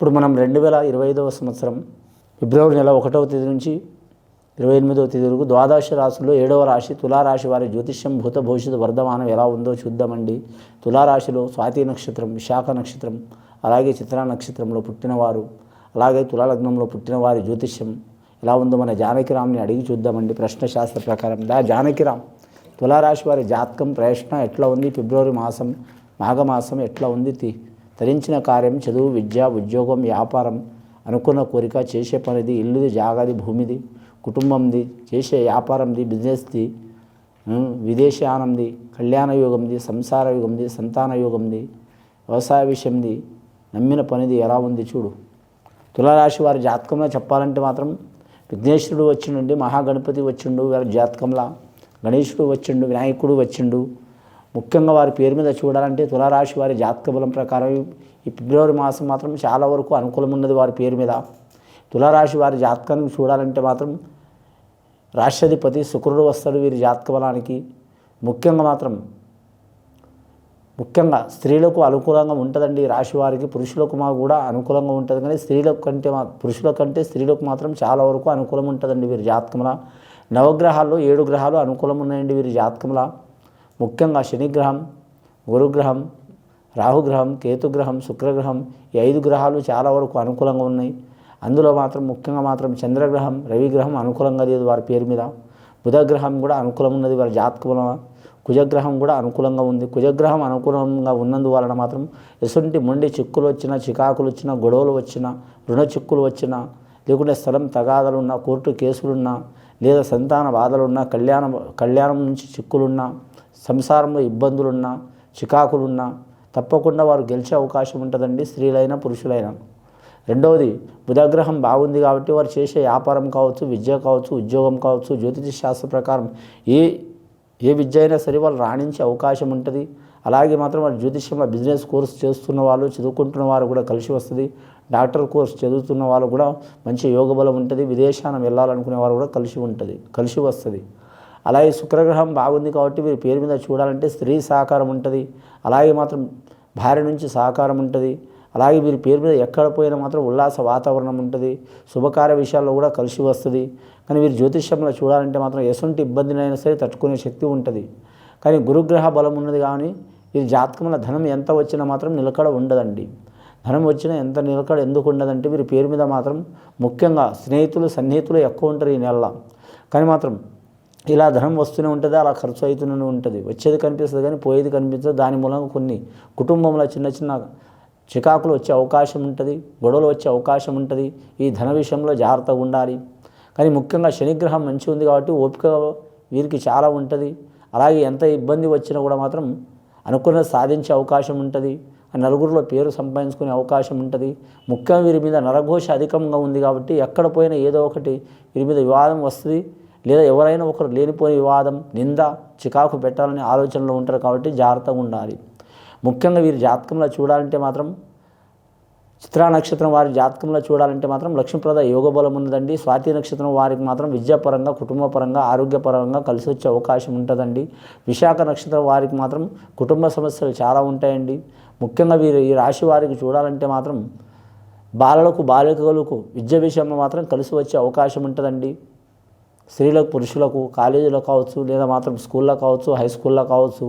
ఇప్పుడు మనం రెండు వేల ఇరవై ఐదవ సంవత్సరం ఫిబ్రవరి నెల ఒకటవ తేదీ నుంచి ఇరవై ఎనిమిదవ తేదీ వరకు ద్వాదశ రాశిలో ఏడవ రాశి తులారాశి వారి జ్యోతిష్యం భూత భవిష్యత్ వర్ధమానం ఎలా ఉందో చూద్దామండి. తులారాశిలో స్వాతి నక్షత్రం విశాఖ నక్షత్రం అలాగే చిత్రా నక్షత్రంలో పుట్టినవారు అలాగే తులాలగ్నంలో పుట్టిన వారి జ్యోతిష్యం ఎలా ఉందో మన జానకిరామ్ని అడిగి చూద్దామండి ప్రశ్న శాస్త్ర ప్రకారం. దా జానకిరామ్ తులారాశి వారి జాతకం ప్రయత్న ఎట్లా ఉంది ఫిబ్రవరి మాసం మాఘమాసం ఎట్లా ఉంది తి తరించిన కార్యం చదువు విద్య ఉద్యోగం వ్యాపారం అనుకున్న కోరిక చేసే పనిది ఇల్లుది జాగది భూమిది కుటుంబంది చేసే వ్యాపారంది బిజినెస్ది విదేశానంది కళ్యాణ యోగంది సంసార యోగంది సంతాన యోగంది వ్యవసాయ విషయంది నమ్మిన పనిది ఎలా ఉంది చూడు. తులారాశి వారి జాతకంలో చెప్పాలంటే మాత్రం విఘ్నేశ్వరుడు వచ్చిండు మహాగణపతి వచ్చిండు వారి జాతకంలో గణేశుడు వచ్చిండు వినాయకుడు వచ్చిండు ముఖ్యంగా వారి పేరు మీద చూడాలంటే తులారాశి వారి జాతక బలం ప్రకారం ఈ ఫిబ్రవరి మాసం మాత్రం చాలా వరకు అనుకూలం ఉన్నది వారి పేరు మీద. తులారాశి వారి జాతకాన్ని చూడాలంటే మాత్రం రాష్ట్రాధిపతి శుక్రుడు వస్తాడు వీరి జాతక బలానికి. ముఖ్యంగా మాత్రం ముఖ్యంగా స్త్రీలకు అనుకూలంగా ఉంటుందండి రాశి వారికి. పురుషులకు మా కూడా అనుకూలంగా ఉంటుంది కానీ స్త్రీలకు కంటే మా పురుషుల కంటే స్త్రీలకు మాత్రం చాలా వరకు అనుకూలం ఉంటుందండి వీరి జాతకంలో నవగ్రహాల్లో ఏడు గ్రహాలు అనుకూలం ఉన్నాయండి వీరి జాతకంలో ముఖ్యంగా శనిగ్రహం గురుగ్రహం రాహుగ్రహం కేతుగ్రహం శుక్రగ్రహం ఈ ఐదు గ్రహాలు చాలా వరకు అనుకూలంగా ఉన్నాయి. అందులో మాత్రం ముఖ్యంగా మాత్రం చంద్రగ్రహం రవిగ్రహం అనుకూలంగా లేదు వారి పేరు మీద. బుధగ్రహం కూడా అనుకూలం ఉన్నది వారి జాతకంలో కుజగ్రహం కూడా అనుకూలంగా ఉంది. కుజగ్రహం అనుకూలంగా ఉన్నందువలన మాత్రం ఎసుంటి మొండి చిక్కులు వచ్చినా చికాకులు వచ్చినా గొడవలు వచ్చినా రుణ చిక్కులు వచ్చినా లేకుంటే స్థలం తగాదలున్నా కోర్టు కేసులున్నా లేదా సంతాన బాధలున్నా కళ్యాణం కళ్యాణం నుంచి చిక్కులున్నా సంసారంలో ఇబ్బందులున్నా చికాకులున్నా తప్పకుండా వారు గెలిచే అవకాశం ఉంటుందండి స్త్రీలైనా పురుషులైనా. రెండవది బుధగ్రహం బాగుంది కాబట్టి వారు చేసే వ్యాపారం కావచ్చు విద్య కావచ్చు ఉద్యోగం కావచ్చు జ్యోతిష శాస్త్ర ప్రకారం ఏ ఏ విద్య అయినా సరే వాళ్ళు రాణించే అవకాశం ఉంటుంది. అలాగే మాత్రం వాళ్ళు జ్యోతిష్యంలో బిజినెస్ కోర్స్ చేస్తున్న వాళ్ళు చదువుకుంటున్న వారు కూడా కలిసి వస్తుంది. డాక్టర్ కోర్స్ చదువుతున్న వాళ్ళు కూడా మంచి యోగ బలం ఉంటుంది. విదేశానం వెళ్ళాలనుకునే వారు కూడా కలిసి ఉంటుంది కలిసి వస్తుంది. అలాగే శుక్రగ్రహం బాగుంది కాబట్టి వీరి పేరు మీద చూడాలంటే స్త్రీ సహకారం ఉంటుంది. అలాగే మాత్రం భార్య నుంచి సహకారం ఉంటుంది. అలాగే వీరి పేరు మీద ఎక్కడ పోయినా మాత్రం ఉల్లాస వాతావరణం ఉంటుంది. శుభకార్య విషయాల్లో కూడా కలిసి వస్తుంది. కానీ వీరు జ్యోతిష్యంలో చూడాలంటే మాత్రం ఎటువంటి ఇబ్బందినైనా సరే తట్టుకునే శక్తి ఉంటుంది. కానీ గురుగ్రహ బలం ఉన్నది కానీ వీరి జాతకంలో ధనం ఎంత వచ్చినా మాత్రం నిలకడ ఉండదండి. ధనం వచ్చినా ఎంత నిలకడ ఎందుకు ఉండదంటే వీరి పేరు మీద మాత్రం ముఖ్యంగా స్నేహితులు సన్నిహితులు ఎక్కువ ఉంటారు ఈ నెలలో. కానీ మాత్రం ఇలా ధనం వస్తూనే ఉంటుంది అలా ఖర్చు అవుతూనే ఉంటుంది. వచ్చేది కనిపిస్తుంది కానీ పోయేది కనిపించదు. దాని మూలంగా కొన్ని కుటుంబంలో చిన్న చిన్న చికాకులు వచ్చే అవకాశం ఉంటుంది గొడవలు వచ్చే అవకాశం ఉంటుంది. ఈ ధన విషయంలో జాగ్రత్తగా ఉండాలి. కానీ ముఖ్యంగా శనిగ్రహం మంచిగా ఉంది కాబట్టి ఓపిక వీరికి చాలా ఉంటుంది. అలాగే ఎంత ఇబ్బంది వచ్చినా కూడా మాత్రం అనుకున్నది సాధించే అవకాశం ఉంటుంది. నలుగురిలో పేరు సంపాదించుకునే అవకాశం ఉంటుంది. ముఖ్యంగా వీరి మీద నరఘోష అధికంగా ఉంది కాబట్టి ఎక్కడ పోయినా ఏదో ఒకటి వీరి మీద వివాదం వస్తుంది. లేదా ఎవరైనా ఒకరు లేనిపోయిన వివాదం నింద చికాకు పెట్టాలనే ఆలోచనలో ఉంటారు కాబట్టి జాగ్రత్తగా ఉండాలి. ముఖ్యంగా వీరి జాతకంలో చూడాలంటే మాత్రం చిత్రా నక్షత్రం వారి జాతకంలో చూడాలంటే మాత్రం లక్ష్మీప్రద యోగ బలం ఉన్నదండి. స్వాతి నక్షత్రం వారికి మాత్రం విద్యాపరంగా కుటుంబపరంగా ఆరోగ్యపరంగా కలిసి వచ్చే అవకాశం ఉంటుందండి. విశాఖ నక్షత్రం వారికి మాత్రం కుటుంబ సమస్యలు చాలా ఉంటాయండి. ముఖ్యంగా వీరు ఈ రాశి వారికి చూడాలంటే మాత్రం బాలలకు బాలికలకు విద్య విషయంలో మాత్రం కలిసి వచ్చే అవకాశం ఉంటుందండి. స్త్రీలకు పురుషులకు కాలేజీలో కావచ్చు లేదా మాత్రం స్కూల్లో కావచ్చు హై స్కూల్లో కావచ్చు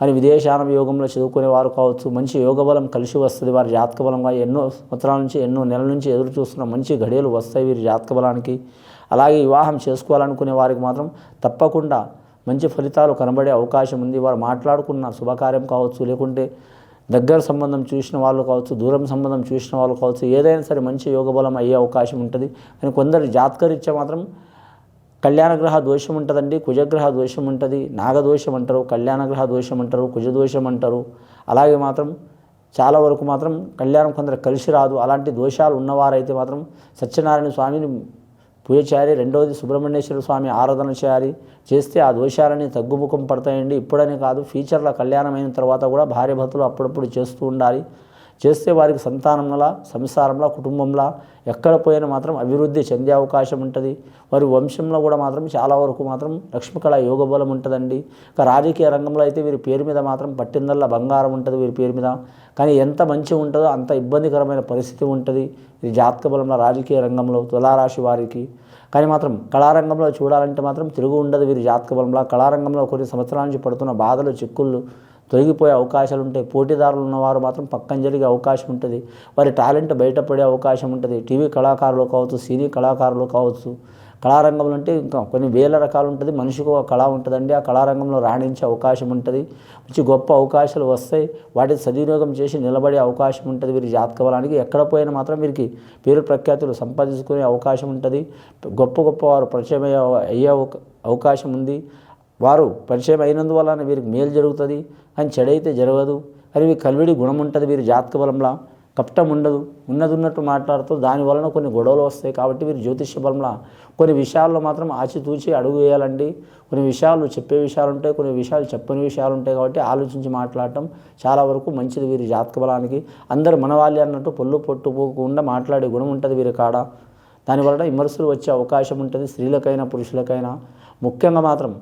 అని విదేశాన యోగంలో చదువుకునే వారు కావచ్చు మంచి యోగ బలం కలిసి వస్తుంది. వారి జాతక బలంగా ఎన్నో సంవత్సరాల నుంచి ఎన్నో నెలల నుంచి ఎదురు చూస్తున్న మంచి ఘడియలు వస్తాయి వీరి జాతక బలానికి. అలాగే వివాహం చేసుకోవాలనుకునే వారికి మాత్రం తప్పకుండా మంచి ఫలితాలు కనబడే అవకాశం ఉంది. వారు మాట్లాడుకున్న శుభకార్యం కావచ్చు లేకుంటే దగ్గర సంబంధం చూసిన వాళ్ళు కావచ్చు దూరం సంబంధం చూసిన వాళ్ళు కావచ్చు ఏదైనా సరే మంచి యోగ బలం అయ్యే అవకాశం ఉంటుంది. కానీ కొందరు జాతకరీత్యా మాత్రం కళ్యాణగ్రహ దోషం ఉంటుందండి కుజగ్రహ దోషం ఉంటుంది నాగదోషం అంటారు కళ్యాణగ్రహ దోషం అంటారు కుజదోషం అంటారు. అలాగే మాత్రం చాలా వరకు మాత్రం కళ్యాణం కొందరు కలిసి రాదు. అలాంటి దోషాలు ఉన్నవారైతే మాత్రం సత్యనారాయణ స్వామిని పూజ చేయాలి రెండవది సుబ్రహ్మణ్యేశ్వర స్వామి ఆరాధన చేయాలి. చేస్తే ఆ దోషాలని తగ్గుముఖం పడతాయండి. ఇప్పుడనే కాదు ఫ్యూచర్లో కళ్యాణం అయిన తర్వాత కూడా భార్య భర్తలు అప్పుడప్పుడు చేస్తూ ఉండాలి. చేస్తే వారికి సంతానంలా సంసారంలో కుటుంబంలా ఎక్కడ పోయినా మాత్రం అభివృద్ధి చెందే అవకాశం ఉంటుంది. వారి వంశంలో కూడా మాత్రం చాలా వరకు మాత్రం లక్ష్మీకళ యోగ బలం ఉంటుందండి. ఇక రాజకీయ రంగంలో అయితే వీరి పేరు మీద మాత్రం పట్టిందల్లా బంగారం ఉంటుంది వీరి పేరు మీద. కానీ ఎంత మంచి ఉంటుందో అంత ఇబ్బందికరమైన పరిస్థితి ఉంటుంది ఇది జాతక బలంలో రాజకీయ రంగంలో తులారాశి వారికి. కానీ మాత్రం కళారంగంలో చూడాలంటే మాత్రం తిరుగు ఉండదు వీరి జాతక బలంలో. కళారంగంలో కొన్ని సంవత్సరాల నుంచి పడుతున్న బాధలు చిక్కుళ్ళు తొలగిపోయే అవకాశాలు ఉంటాయి. పోటీదారులు ఉన్నవారు మాత్రం పక్కన జరిగే అవకాశం ఉంటుంది. వారి టాలెంట్ బయటపడే అవకాశం ఉంటుంది. టీవీ కళాకారులు కావచ్చు సినీ కళాకారులు కావచ్చు. కళారంగంలో అంటే ఇంకా కొన్ని వేల రకాలు ఉంటుంది. మనిషికి ఒక కళ ఉంటుందండి. ఆ కళారంగంలో రాణించే అవకాశం ఉంటుంది. మంచి గొప్ప అవకాశాలు వస్తాయి. వాటిని సద్వినియోగం చేసి నిలబడే అవకాశం ఉంటుంది వీరి జాతక బలానికి. ఎక్కడ పోయినా మాత్రం వీరికి పేరు ప్రఖ్యాతులు సంపాదించుకునే అవకాశం ఉంటుంది. గొప్ప గొప్ప వారు పరిచయం అయ్యే అయ్యే అవకాశం ఉంది. వారు పరిచయం అయినందువలన వీరికి మేలు జరుగుతుంది. కానీ చెడైతే జరగదు. కానీ వీరికి కల్విడి గుణం ఉంటుంది వీరి జాతక బలంలా. కపటం ఉండదు. ఉన్నది ఉన్నట్టు మాట్లాడుతూ దాని వలన కొన్ని గొడవలు వస్తాయి. కాబట్టి వీరు జ్యోతిష్య బలంలా కొన్ని విషయాల్లో మాత్రం ఆచితూచి అడుగు వేయాలండి. కొన్ని విషయాలు చెప్పే విషయాలు ఉంటాయి కొన్ని విషయాలు చెప్పని విషయాలు ఉంటాయి కాబట్టి ఆలోచించి మాట్లాడటం చాలా వరకు మంచిది వీరి జాతక బలానికి. అందరు మనవాళ్ళే అన్నట్టు పొల్లు పొట్టు పోకుండా మాట్లాడే గుణం ఉంటుంది వీరి కాడ. దానివల్ల విమర్శలు వచ్చే అవకాశం ఉంటుంది. స్త్రీలకైనా పురుషులకైనా. ముఖ్యంగా మాత్రం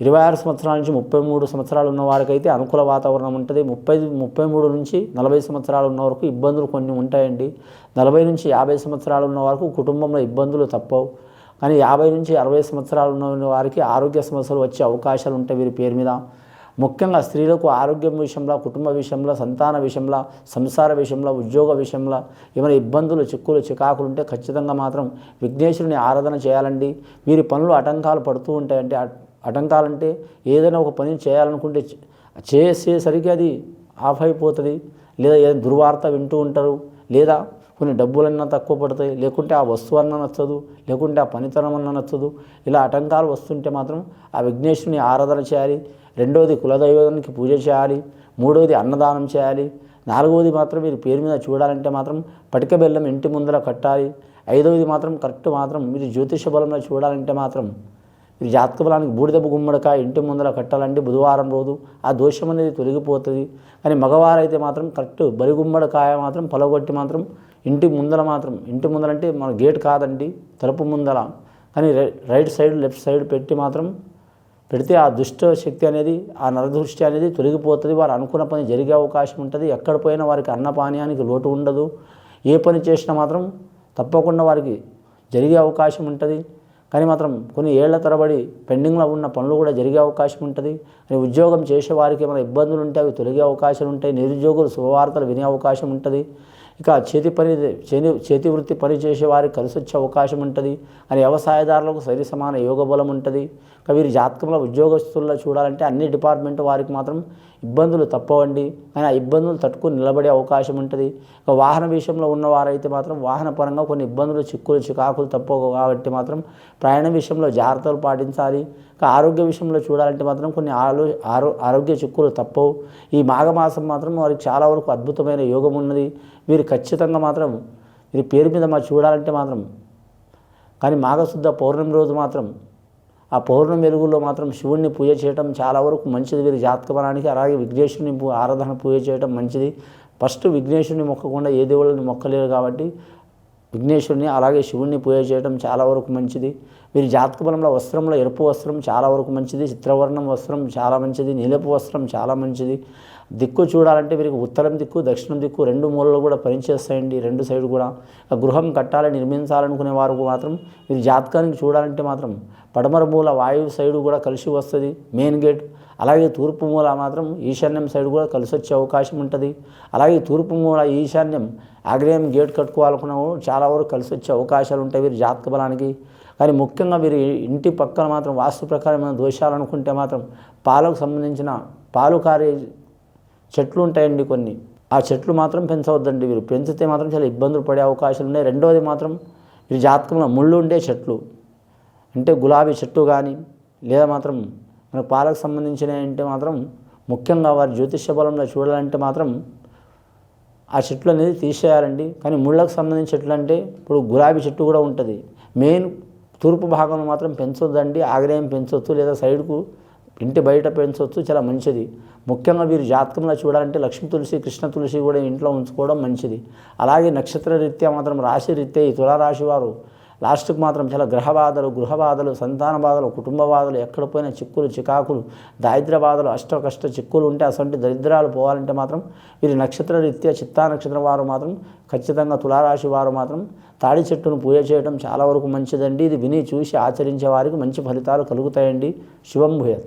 ఇరవై ఆరు సంవత్సరాల నుంచి ముప్పై మూడు సంవత్సరాలు ఉన్న వారికైతే అనుకూల వాతావరణం ఉంటుంది. ముప్పై ముప్పై మూడు నుంచి నలభై సంవత్సరాలు ఉన్న వరకు ఇబ్బందులు కొన్ని ఉంటాయండి. నలభై నుంచి యాభై సంవత్సరాలు ఉన్న వరకు కుటుంబంలో ఇబ్బందులు తప్పవు. కానీ యాభై నుంచి అరవై సంవత్సరాలు ఉన్న వారికి ఆరోగ్య సమస్యలు వచ్చే అవకాశాలు ఉంటాయి వీరి పేరు మీద. ముఖ్యంగా స్త్రీలకు ఆరోగ్యం విషయంలో కుటుంబ విషయంలో సంతాన విషయంలో సంసార విషయంలో ఉద్యోగ విషయంలో ఏమైనా ఇబ్బందులు చిక్కులు చికాకులు ఉంటే ఖచ్చితంగా మాత్రం విఘ్నేశ్వరుని ఆరాధన చేయాలండి. వీరి పనులు ఆటంకాలు పడుతూ ఉంటాయంటే ఆటంకాలంటే ఏదైనా ఒక పని చేయాలనుకుంటే చేసేసరికి అది ఆఫ్ అయిపోతుంది. లేదా ఏదైనా దుర్వార్త వింటూ ఉంటారు. లేదా కొన్ని డబ్బులన్నా తక్కువ పడతాయి. లేకుంటే ఆ వస్తువు అన్న నచ్చదు. లేకుంటే ఆ పనితనం అన్న నచ్చదు. ఇలా ఆటంకాలు వస్తుంటే మాత్రం ఆ విఘ్నేశ్వరుని ఆరాధన చేయాలి. రెండవది కులదైవానికి పూజ చేయాలి. మూడవది అన్నదానం చేయాలి. నాలుగవది మాత్రం మీరు పేరు మీద చూడాలంటే మాత్రం పటిక బెల్లం ఇంటి ముందర కట్టాలి. ఐదవది మాత్రం కరెక్ట్ మాత్రం మీరు జ్యోతిష బలంలో చూడాలంటే మాత్రం ఇది జాతక బలానికి బూడిదెబ్బ గుమ్మడికాయ ఇంటి ముందర కట్టాలంటే బుధవారం రోజు ఆ దోషం అనేది తొలగిపోతుంది. కానీ మగవారైతే మాత్రం కరెక్ట్ బరి గుమ్మడికాయ మాత్రం పొలగొట్టి మాత్రం ఇంటి ముందర మాత్రం ఇంటి ముందర అంటే మన గేట్ కాదండి తలుపు ముందర. కానీ రైట్ సైడ్ లెఫ్ట్ సైడ్ పెట్టి మాత్రం పెడితే ఆ దుష్ట శక్తి అనేది ఆ నరదృష్టి అనేది తొలగిపోతుంది. వారు అనుకున్న పని జరిగే అవకాశం ఉంటుంది. ఎక్కడ పోయినా వారికి అన్నపానీయానికి లోటు ఉండదు. ఏ పని చేసినా మాత్రం తప్పకుండా వారికి జరిగే అవకాశం ఉంటుంది. కానీ మాత్రం కొన్ని ఏళ్ళ తరబడి పెండింగ్లో ఉన్న పనులు కూడా జరిగే అవకాశం ఉంటుంది. అని ఉద్యోగం చేసే వారికి ఏమైనా ఇబ్బందులు ఉంటే అవి తొలగే అవకాశాలు ఉంటాయి. నిరుద్యోగులు శుభవార్తలు వినే అవకాశం ఉంటుంది. ఇక చేతి పని చేతి చేతి వృత్తి పని చేసే వారికి కలిసి వచ్చే అవకాశం ఉంటుంది. అని వ్యవసాయదారులకు సరి సమాన యోగ బలం ఉంటుంది. వీరి జాతకంలో ఉద్యోగస్తుల్లో చూడాలంటే అన్ని డిపార్ట్మెంట్ వారికి మాత్రం ఇబ్బందులు తప్పవండి. కానీ ఆ ఇబ్బందులు తట్టుకుని నిలబడే అవకాశం ఉంటుంది. ఇక వాహన విషయంలో ఉన్నవారైతే మాత్రం వాహన పరంగా కొన్ని ఇబ్బందులు చిక్కులు చికాకులు తప్పవు కాబట్టి మాత్రం ప్రయాణం విషయంలో జాగ్రత్తలు పాటించాలి. ఇక ఆరోగ్య విషయంలో చూడాలంటే మాత్రం కొన్ని ఆలో ఆరో ఆరోగ్య చిక్కులు తప్పవు. ఈ మాఘమాసం మాత్రం వారికి చాలా వరకు అద్భుతమైన యోగం ఉన్నది. వీరు ఖచ్చితంగా మాత్రం వీరి పేరు మీద మా చూడాలంటే మాత్రం కానీ మాఘశుద్ధ పౌర్ణమి రోజు మాత్రం ఆ పౌర్ణమి వెలుగులో మాత్రం శివుణ్ణి పూజ చేయటం చాలా వరకు మంచిది. వీరి జాతక బలానికి అలాగే విఘ్నేశ్వరుని ఆరాధన పూజ చేయటం మంచిది. ఫస్ట్ విఘ్నేశ్వరుని మొక్కకుండా ఏ దేవుళ్ళని మొక్కలేరు కాబట్టి విఘ్నేశ్వరుని అలాగే శివుణ్ణి పూజ చేయడం చాలా వరకు మంచిది. వీరి జాతక బలంలో వస్త్రంలో ఎరుపు వస్త్రం చాలా వరకు మంచిది. చిత్రవర్ణం వస్త్రం చాలా మంచిది. నీలపు వస్త్రం చాలా మంచిది. దిక్కు చూడాలంటే వీరికి ఉత్తరం దిక్కు దక్షిణం దిక్కు రెండు మూలలు కూడా పనిచేస్తాయండి. రెండు సైడ్ కూడా గృహం కట్టాలి నిర్మించాలనుకునే వారు మాత్రం వీరి జాతకానికి చూడాలంటే మాత్రం పడమర మూల వాయువు సైడు కూడా కలిసి వస్తుంది మెయిన్ గేట్. అలాగే తూర్పు మూల మాత్రం ఈశాన్యం సైడ్ కూడా కలిసి వచ్చే అవకాశం ఉంటుంది. అలాగే తూర్పు మూల ఈశాన్యం ఆగ్నేయం గేట్ కట్టుకోవాలనుకున్న చాలా వరకు కలిసి వచ్చే అవకాశాలు ఉంటాయి వీరి జాతక బలానికి. కానీ ముఖ్యంగా వీరి ఇంటి పక్కన మాత్రం వాస్తు ప్రకారమైన దోషాలు అనుకుంటే మాత్రం పాలకు సంబంధించిన పాలు కార్య చెట్లు ఉంటాయండి కొన్ని. ఆ చెట్లు మాత్రం పెంచవద్దండి వీరు. పెంచితే మాత్రం చాలా ఇబ్బందులు పడే అవకాశాలు ఉన్నాయి. రెండవది మాత్రం వీరి జాతకంలో ముళ్ళు ఉండే చెట్లు. అంటే గులాబీ చెట్టు కానీ లేదా మాత్రం మన పాలకు సంబంధించిన అంటే మాత్రం ముఖ్యంగా వారి జ్యోతిష్య బలంలో చూడాలంటే మాత్రం ఆ చెట్లు అనేది తీసేయాలండి. కానీ ముళ్ళకు సంబంధించిన చెట్లు అంటే ఇప్పుడు గులాబీ చెట్టు కూడా ఉంటుంది. మెయిన్ తూర్పు భాగంలో మాత్రం పెంచొద్దండి. ఆగ్రహం పెంచొద్దు. లేదా సైడ్కు ఇంటి బయట పెంచవచ్చు చాలా మంచిది. ముఖ్యంగా వీరు జాతకంలో చూడాలంటే లక్ష్మీ తులసి కృష్ణ తులసి కూడా ఇంట్లో ఉంచుకోవడం మంచిది. అలాగే నక్షత్ర రీత్యా మాత్రం రాశి రీత్యా ఈ తులారాశి వారు లాస్ట్కి మాత్రం చాలా గ్రహ బాధలు గృహ బాధలు సంతాన బాధలు కుటుంబ బాధలు ఎక్కడ పోయిన చిక్కులు చికాకులు దారిద్ర బాధలు అష్ట కష్ట చిక్కులు ఉంటే అసలు దరిద్రాలు పోవాలంటే మాత్రం వీరి నక్షత్ర రీత్యా చిత్తా నక్షత్రం వారు మాత్రం ఖచ్చితంగా తులారాశి వారు మాత్రం తాడి చెట్టును పూజ చేయడం చాలా వరకు మంచిదండి. ఇది విని చూసి ఆచరించే వారికి మంచి ఫలితాలు కలుగుతాయండి. శుభం భూయత్.